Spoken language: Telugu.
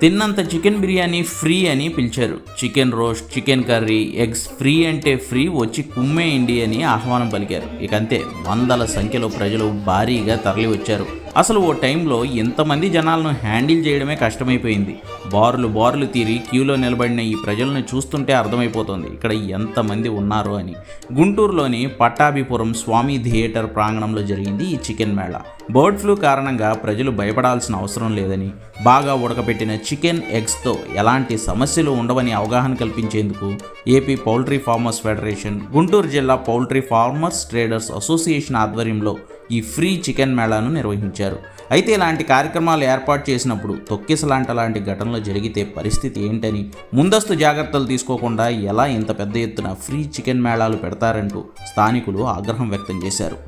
తిన్నంత చికెన్ బిర్యానీ ఫ్రీ అని పిలిచారు. Chicken roast chicken curry eggs free అంటే ఫ్రీ వచ్చి కుమ్మేయండి అని ఆహ్వానం పలికారు. ఇక అంతే వందల సంఖ్యలో ప్రజలు భారీగా తరలి వచ్చారు అసలు ఓ టైంలో ఎంతమంది జనాలను హ్యాండిల్ చేయడమే కష్టమైపోయింది. బారులు బారులు తీరి క్యూలో నిలబడిన ఈ ప్రజలను చూస్తుంటే అర్థమైపోతుంది ఇక్కడ ఎంతమంది ఉన్నారు అని. గుంటూరులోని పట్టాభిపురం స్వామి థియేటర్ ప్రాంగణంలో జరిగింది ఈ చికెన్ మేళా. బర్డ్ ఫ్లూ కారణంగా ప్రజలు భయపడాల్సిన అవసరం లేదని బాగా ఉడకబెట్టిన చికెన్ ఎగ్స్తో ఎలాంటి సమస్యలు ఉండవని అవగాహన కల్పించేందుకు AP poultry farmers federation Guntur జిల్లా పౌల్ట్రీ ఫార్మర్స్ ట్రేడర్స్ అసోసియేషన్ ఆధ్వర్యంలో ఈ ఫ్రీ చికెన్ మేళాను నిర్వహించారు. అయితే ఇలాంటి కార్యక్రమాలు ఏర్పాటు చేసినప్పుడు తొక్కిసలాంట లాంటి ఘటనలు జరిగితే పరిస్థితి ఏంటని ముందస్తు జాగ్రత్తలు తీసుకోకుండా ఎలా ఇంత పెద్ద ఎత్తున ఫ్రీ చికెన్ మేళాలు పెడతారంటూ స్థానికులు ఆగ్రహం వ్యక్తం చేశారు.